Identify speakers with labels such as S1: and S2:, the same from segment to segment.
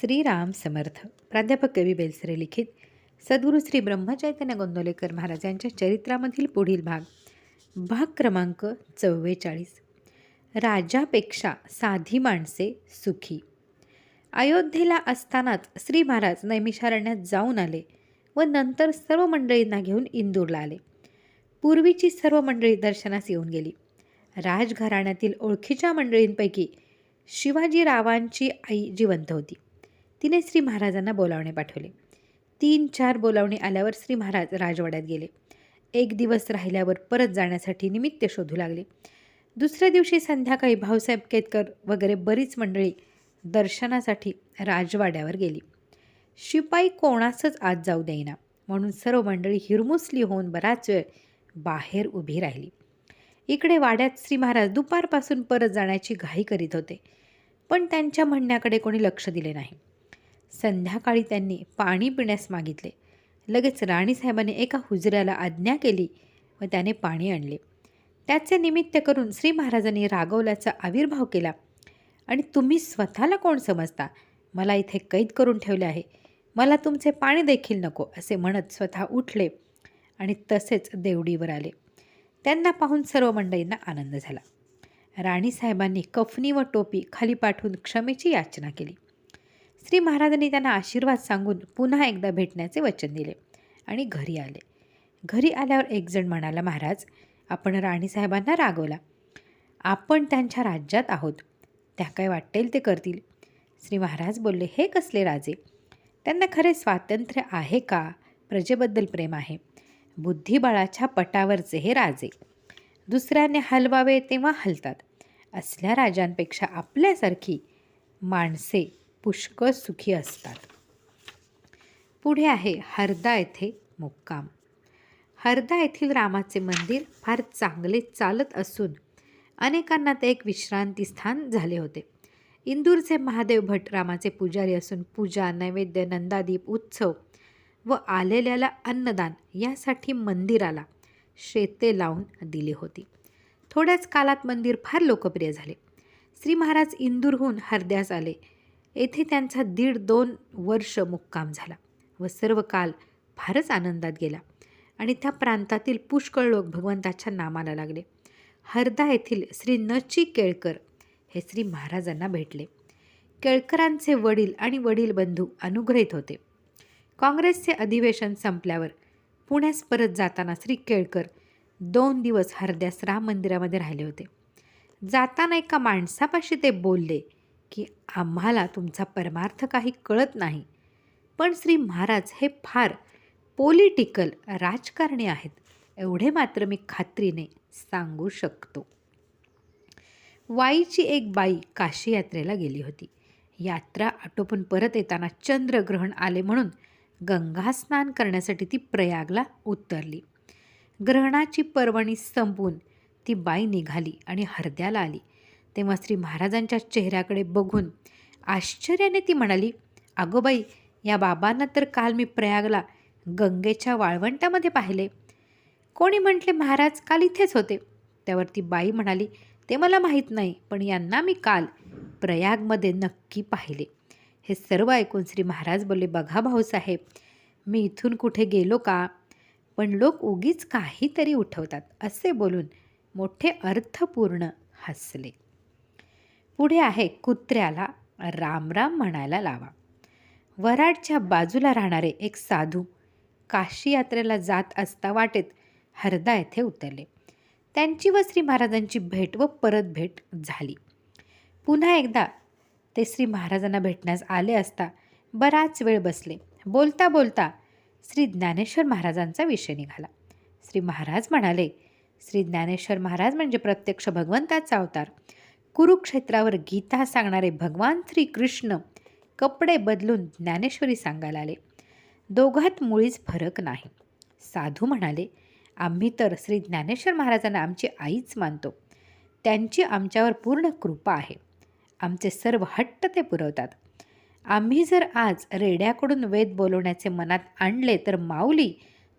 S1: श्रीराम समर्थ. प्राध्यापक कवी बेलसरे लिखित. सद्गुरू श्री ब्रह्मचैतन्य गोंदवलेकर महाराज यांच्या चरित्रामधील पुढील भाग. भाग क्रमांक चव्वेचाळीस. राजापेक्षा साधी माणसे सुखी. अयोध्येला असतानाच श्री महाराज नैमिषारण्यात जाऊन आले व नंतर सर्व मंडळींना घेऊन इंदूरला आले. पूर्वीची सर्व मंडळी दर्शनास येऊन गेली. राजघराण्यातील ओळखीच्या मंडळींपैकी शिवाजीरावांची आई जिवंत होती. तिने श्री महाराजांना बोलावणे पाठवले. तीन चार बोलावणे आल्यावर श्री महाराज राजवाड्यात गेले. एक दिवस राहिल्यावर परत जाण्यासाठी निमित्त शोधू लागले. दुसऱ्या दिवशी संध्याकाळी भाऊसाहेब केतकर वगैरे बरीच मंडळी दर्शनासाठी राजवाड्यावर गेली. शिपाई कोणासच आत जाऊ देईना म्हणून सर्व मंडळी हिरमुसली होऊन बराच वेळ बाहेर उभी राहिली. इकडे वाड्यात श्री महाराज दुपारपासून परत जाण्याची घाई करीत होते पण त्यांच्या म्हणण्याकडे कोणी लक्ष दिले नाही. संध्याकाळी त्यांनी पाणी पिण्यास मागितले. लगेच राणीसाहेबाने एका हुजऱ्याला आज्ञा केली व त्याने पाणी आणले. त्याचे निमित्त करून श्री महाराजांनी रागवल्याचा आविर्भाव केला. आणि तुम्ही स्वतःला कोण समजता? मला इथे कैद करून ठेवले आहे. मला तुमचे पाणी देखील नको असे म्हणत स्वतः उठले आणि तसेच देवडीवर आले. त्यांना पाहून सर्व मंडळींना आनंद झाला. राणीसाहेबांनी कफनी व टोपी खाली पाठवून क्षमेची याचना केली. श्री महाराजांनी त्यांना आशीर्वाद सांगून पुन्हा एकदा भेटण्याचे वचन दिले आणि घरी आले. घरी आल्यावर एकजण म्हणाला महाराज आपण राणीसाहेबांना रागवला. आपण त्यांच्या राज्यात आहोत. त्या काय वाटेल ते करतील. श्री महाराज बोलले हे कसले राजे? त्यांना खरे स्वातंत्र्य आहे का? प्रजेबद्दल प्रेम आहे. बुद्धिबळाच्या पटावरचे हे राजे. दुसऱ्याने हलवावे तेव्हा हलतात. असल्या राजांपेक्षा आपल्यासारखी माणसे पुष्कळ सुखी असतात. पुढे आहे हरदा येथे मुक्काम. हरदा येथील रामाचे मंदिर फार चांगले चालत असून अनेकांना ते एक विश्रांती स्थान झाले होते. इंदूरचे महादेव भट रामाचे पुजारी असून पूजा नैवेद्य नंदादीप उत्सव व आलेल्याला अन्नदान यासाठी मंदिराला शेते लावून दिली होती. थोड्याच कालात मंदिर फार लोकप्रिय झाले. श्री महाराज इंदूरहून हरद्यास आले. येथे त्यांचा दीड दोन वर्ष मुक्काम झाला व सर्व काल फारच आनंदात गेला आणि त्या प्रांतातील पुष्कळ लोक भगवंताच्या नामाला लागले. हरदा येथील श्री नची केळकर हे श्री महाराजांना भेटले. केळकरांचे वडील आणि वडील बंधू अनुग्रहित होते. काँग्रेसचे अधिवेशन संपल्यावर पुण्यास परत जाताना श्री केळकर दोन दिवस हरद्यास राम मंदिरामध्ये राहिले होते. जाताना एका माणसापाशी ते बोलले की आम्हाला तुमचा परमार्थ काही कळत नाही. पण श्री महाराज हे फार पॉलिटिकल राजकारणी आहेत. एवढे मात्र मी खात्रीने सांगू शकतो. वाईची एक बाई काशी यात्रेला गेली होती. यात्रा आटोपून परत येताना चंद्रग्रहण आले म्हणून गंगा स्नान करण्यासाठी ती प्रयागला उतरली. ग्रहणाची पर्वणी संपून ती बाई निघाली आणि हरद्याला आली. तेव्हा श्री महाराजांच्या चेहऱ्याकडे बघून आश्चर्याने ती म्हणाली अगो बाई या बाबांना तर काल मी प्रयागला गंगेच्या वाळवंटामध्ये पाहिले. कोणी म्हटले महाराज काल इथेच होते. त्यावर ती बाई म्हणाली ते मला माहीत नाही पण यांना मी काल प्रयागमध्ये नक्की पाहिले. हे सर्व ऐकून श्री महाराज बोलले बघा भाऊसाहेब मी इथून कुठे गेलो का? पण लोक उगीच काहीतरी उठवतात असे बोलून मोठे अर्थपूर्ण हसले. पुढे आहे कुत्र्याला रामराम म्हणायला लावा. वराडच्या बाजूला राहणारे एक साधू काशी यात्रेला जात असता वाटेत हरदा येथे उतरले. त्यांची व श्री महाराजांची भेट व परत भेट झाली. पुन्हा एकदा ते श्री महाराजांना भेटण्यास आले असता बराच वेळ बसले. बोलता बोलता श्री ज्ञानेश्वर महाराजांचा विषय निघाला. श्री महाराज म्हणाले श्री ज्ञानेश्वर महाराज म्हणजे प्रत्यक्ष भगवंताचा अवतार. कुरुक्षेत्रावर गीता सांगणारे भगवान श्रीकृष्ण कपडे बदलून ज्ञानेश्वरी सांगायला आले. दोघात मुळीच फरक नाही. साधू म्हणाले आम्ही तर श्री ज्ञानेश्वर महाराजांना आमची आईच मानतो. त्यांची आमच्यावर पूर्ण कृपा आहे. आमचे सर्व हट्ट ते पुरवतात. आम्ही जर आज रेड्याकडून वेद बोलवण्याचे मनात आणले तर माऊली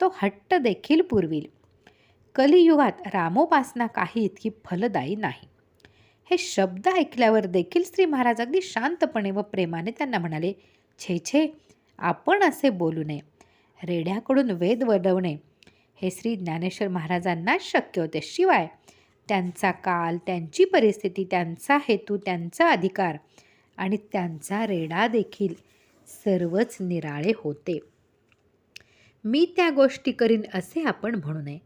S1: तो हट्ट देखील पुरविल. कलियुगात रामोपासना काही इतकी फलदायी नाही. हे शब्द ऐकल्यावर देखील श्री महाराज अगदी शांतपणे व प्रेमाने त्यांना म्हणाले छे छे आपण असे बोलू नये. रेड्याकडून वेद वडवणे हे श्री ज्ञानेश्वर महाराजांनाच शक्य होते. शिवाय त्यांचा काल त्यांची परिस्थिती त्यांचा हेतू त्यांचा अधिकार आणि त्यांचा रेडा देखील सर्वच निराळे होते. मी त्या गोष्टी करीन असे आपण म्हणू नये.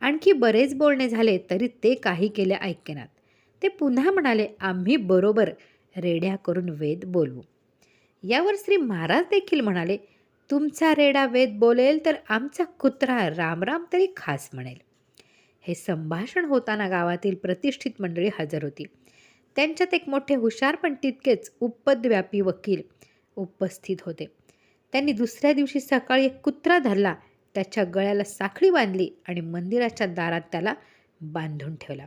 S1: आणखी बरेच बोलणे झाले तरी ते काही केले ऐकेनात. ते पुन्हा म्हणाले आम्ही बरोबर. रेड्या करून वेद बोलवू. यावर श्री महाराज देखील म्हणाले तुमचा रेडा वेद बोलेल तर आमचा कुत्रा रामराम तरी खास म्हणेल. हे संभाषण होताना गावातील प्रतिष्ठित मंडळी हजर होती. त्यांच्यात एक मोठे हुशार पण तितकेच उपदव्यापी वकील उपस्थित होते. त्यांनी दुसऱ्या दिवशी सकाळी एक कुत्रा धरला त्याच्या गळ्याला साखळी बांधली आणि मंदिराच्या दारात त्याला बांधून ठेवला.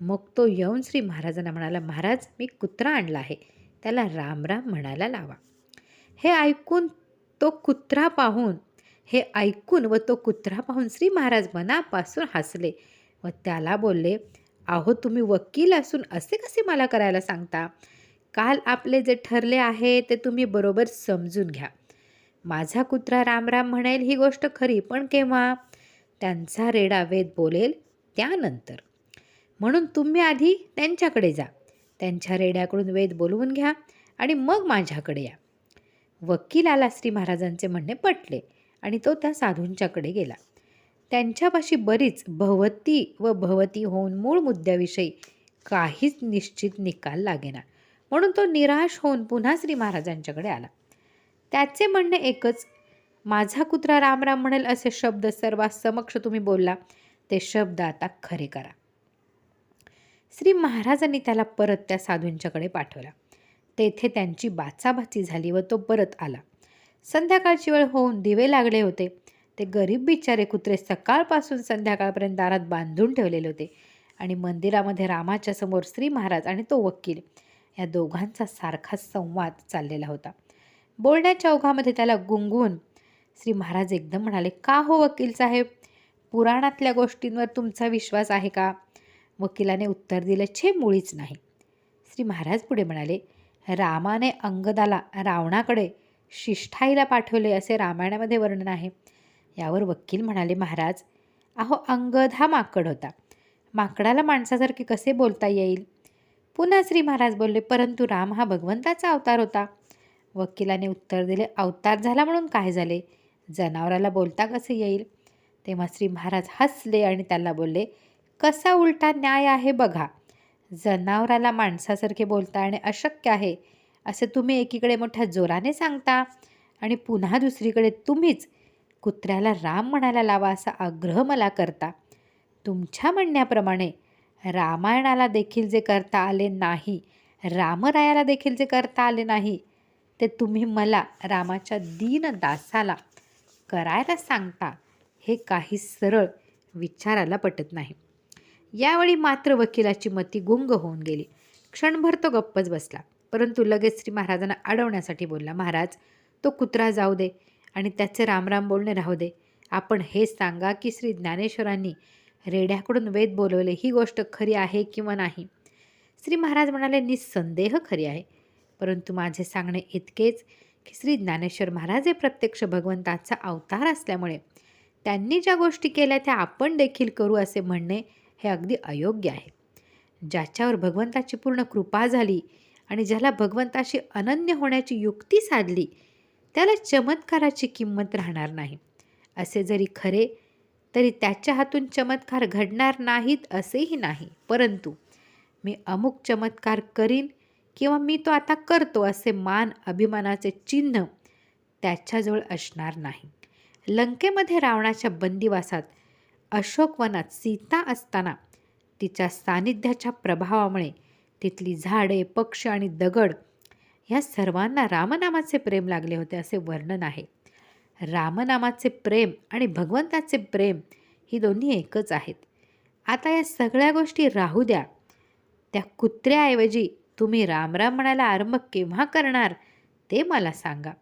S1: मग तो येऊन श्री महाराजांना म्हणाला महाराज मी कुत्रा आणला आहे. त्याला रामराम म्हणायला लावा. हे ऐकून तो कुत्रा पाहून हे ऐकून व तो कुत्रा पाहून श्री महाराज मनापासून हसले व त्याला बोलले अहो तुम्ही वकील असून असे कसे मला करायला सांगता? काल आपले जे ठरले आहे ते तुम्ही बरोबर समजून घ्या. माझा कुत्रा रामराम म्हणेल ही गोष्ट खरी पण केव्हा? त्यांचा रेडा वेद बोलेल त्यानंतर. म्हणून तुम्ही आधी त्यांच्याकडे जा. त्यांच्या रेड्याकडून वेद बोलवून घ्या आणि मग माझ्याकडे या. वकिलाला श्री महाराजांचे म्हणणे पटले आणि तो त्या साधूंच्याकडे गेला. त्यांच्यापाशी बरीच भवती व भवती होऊन मूळ मुद्द्याविषयी काहीच निश्चित निकाल लागेना. म्हणून तो निराश होऊन पुन्हा श्री महाराजांच्याकडे आला. त्याचे म्हणणे एकच माझा कुत्रा रामराम म्हणेल असे शब्द सर्वात समक्ष तुम्ही बोलला ते शब्द आता खरे करा. श्री महाराजांनी त्याला परत त्या साधूंच्याकडे पाठवला. तेथे त्यांची बाचाबाची झाली व तो परत आला. संध्याकाळची वेळ होऊन दिवे लागले होते. ते गरीब बिचारे कुत्रे सकाळपासून संध्याकाळपर्यंत दारात बांधून ठेवलेले होते आणि मंदिरामध्ये रामाच्या समोर श्री महाराज आणि तो वकील या दोघांचा सारखा संवाद चाललेला होता. बोलण्याच्या ओघामध्ये त्याला गुंगून श्री महाराज एकदम म्हणाले का हो वकील साहेब? पुराणातल्या गोष्टींवर तुमचा विश्वास आहे का? वकिलाने उत्तर दिले छे मुळीच नाही. श्री महाराज पुढे म्हणाले रामाने अंगदाला रावणाकडे शिष्ठाईला पाठवले असे रामायणामध्ये वर्णन आहे. यावर वकील म्हणाले महाराज अहो अंगद हा माकड होता. माकडाला माणसासारखे कसे बोलता येईल? पुन्हा श्री महाराज बोलले परंतु राम हा भगवंताचा अवतार होता. वकिलाने उत्तर दिले अवतार झाला म्हणून काय झाले? जनावराला बोलता कसे येईल? तेव्हा श्री महाराज हसले आणि त्याला बोलले कसा उलटा न्याय आहे बघा. जनावराला माणसासारखे बोलता येणे अशक्य आहे असं तुम्ही एकीकडे मोठ्या जोराने सांगता आणि पुन्हा दुसरीकडे तुम्हीच कुत्र्याला राम म्हणायला लावा असा आग्रह मला करता. तुमच्या म्हणण्याप्रमाणे रामायणाला देखील जे करता आले नाही रामरायाला देखील जे करता आले नाही ते तुम्ही मला रामाच्या दीन दासाला करायला सांगता हे काही सरळ विचाराला पटत नाही. यावेळी मात्र वकिलाची मती गुंग होऊन गेली. क्षणभर तो गप्पच बसला. परंतु लगेच श्री महाराजांना अडवण्यासाठी बोलला महाराज तो कुत्रा जाऊ दे आणि त्याचे रामराम बोलणे राहू दे. आपण हे सांगा की श्री ज्ञानेश्वरांनी रेड्याकडून वेद बोलवले. ही गोष्ट खरी आहे किंवा नाही? श्री महाराज म्हणाले निसंदेह खरी आहे. परंतु माझे सांगणे इतकेच की श्री ज्ञानेश्वर महाराज हे प्रत्यक्ष भगवंताचा अवतार असल्यामुळे त्यांनी ज्या गोष्टी केल्या त्या आपण देखील करू असे म्हणणे हे अगदी अयोग्य आहे. ज्याच्यावर भगवंताची पूर्ण कृपा झाली आणि ज्याला भगवंताशी अनन्य होण्याची युक्ती साधली त्याला चमत्काराची किंमत राहणार नाही. असे जरी खरे तरी त्याच्या हातून चमत्कार घडणार नाहीत असेही नाही. परंतु मी अमुक चमत्कार करीन किंवा मी तो आता करतो असे मान अभिमानाचे चिन्ह त्याच्याजवळ असणार नाही. लंकेमध्ये रावणाच्या बंदिवासात अशोकवनात सीता असताना तिच्या सानिध्याच्या प्रभावामुळे तिथली झाडे पक्षी आणि दगड ह्या सर्वांना रामनामाचे प्रेम लागले होते असे वर्णन आहे. रामनामाचे प्रेम आणि भगवंताचे प्रेम ही दोन्ही एकच आहेत. आता या सगळ्या गोष्टी राहू द्या. त्या कुत्र्याऐवजी तुम्ही रामराम म्हणायला आरंभ केव्हा करणार ते मला सांगा.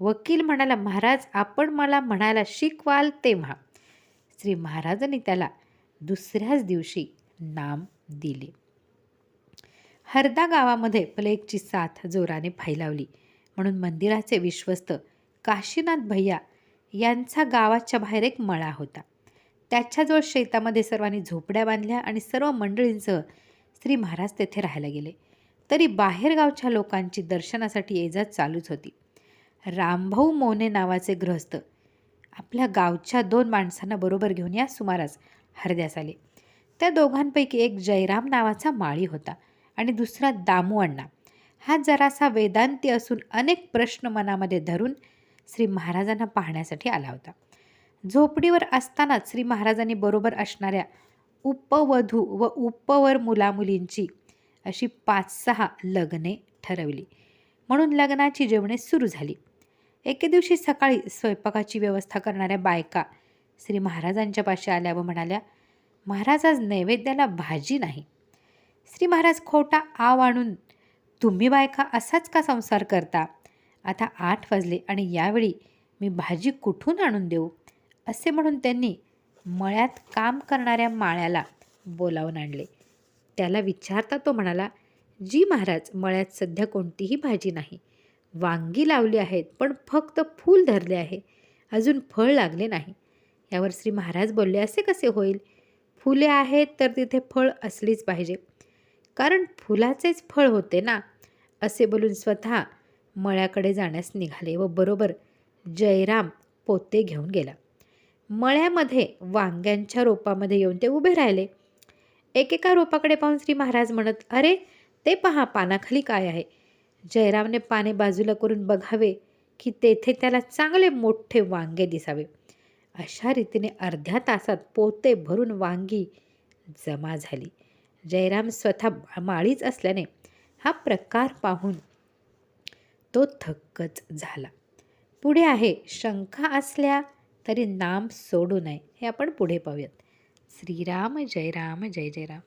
S1: वकील म्हणाला महाराज आपण मला म्हणायला शिकवाल तेव्हा. श्री महाराजांनी त्याला दुसऱ्याच दिवशी नाम दिले. हरदा गावामध्ये प्लेगची साथ जोराने फैलावली. म्हणून मंदिराचे विश्वस्त काशीनाथ भैया यांचा गावाच्या बाहेर एक मळा होता. त्याच्याजवळ शेतामध्ये सर्वांनी झोपड्या बांधल्या आणि सर्व मंडळींसह श्री महाराज तेथे राहायला गेले. तरी बाहेरगावच्या लोकांची दर्शनासाठी ये चालूच होती. रामभाऊ मोने नावाचे ग्रहस्थ आपल्या गावच्या दोन माणसांना बरोबर घेऊन या सुमारास हरद्यास आले. त्या दोघांपैकी एक जयराम नावाचा माळी होता आणि दुसरा दामू अण्णा. हा जरासा वेदांती असून अनेक प्रश्न मनामध्ये धरून श्री महाराजांना पाहण्यासाठी आला होता. झोपडीवर असतानाच श्री महाराजांनी बरोबर असणाऱ्या उपवधू व उपवर मुलामुलींची अशी पाच सहा लग्ने ठरवली. म्हणून लग्नाची जेवणे सुरू झाली. एके दिवशी सकाळी स्वयंपाकाची व्यवस्था करणाऱ्या बायका श्री महाराजांच्या पाशी आल्या व म्हणाल्या महाराज आज नैवेद्याला भाजी नाही. श्री महाराज खोटा आव आणून तुम्ही बायका असाच का संसार करता? आता आठ वाजले आणि यावेळी मी भाजी कुठून आणून देऊ? असे म्हणून त्यांनी मळ्यात काम करणाऱ्या माळ्याला बोलावून आणले. त्याला विचारता तो म्हणाला जी महाराज मळ्यात सध्या कोणतीही भाजी नाही. वांगी लावली आहेत पण फक्त फूल धरले आहे. अजून फळ लागले नाही. यावर श्री महाराज बोलले असे कसे होईल? फुले आहेत तर तिथे फळ असलीच पाहिजे. कारण फुलाचेच फळ होते ना. असे बोलून स्वतः मळ्याकडे जाण्यास निघाले व बरोबर जयराम पोते घेऊन गेला. मळ्यामध्ये वांग्यांच्या रोपामध्ये येऊन ते उभे राहिले. एकेका रोपाकडे पाहून श्री महाराज म्हणत अरे ते पहा पानाखाली काय आहे. जयरामने पाने बाजूला करून बघावे की तेथे त्याला चांगले मोठे वांगे दिसावे. अशा रीतीने अर्ध्या तासात पोते भरून वांगी जमा झाली. जयराम स्वतः माळीच असल्याने हा प्रकार पाहून तो थक्कच झाला. पुढे आहे शंका असल्या तरी नाम सोडू नये हे आपण पुढे पाहूयात. श्रीराम जय राम जय जय राम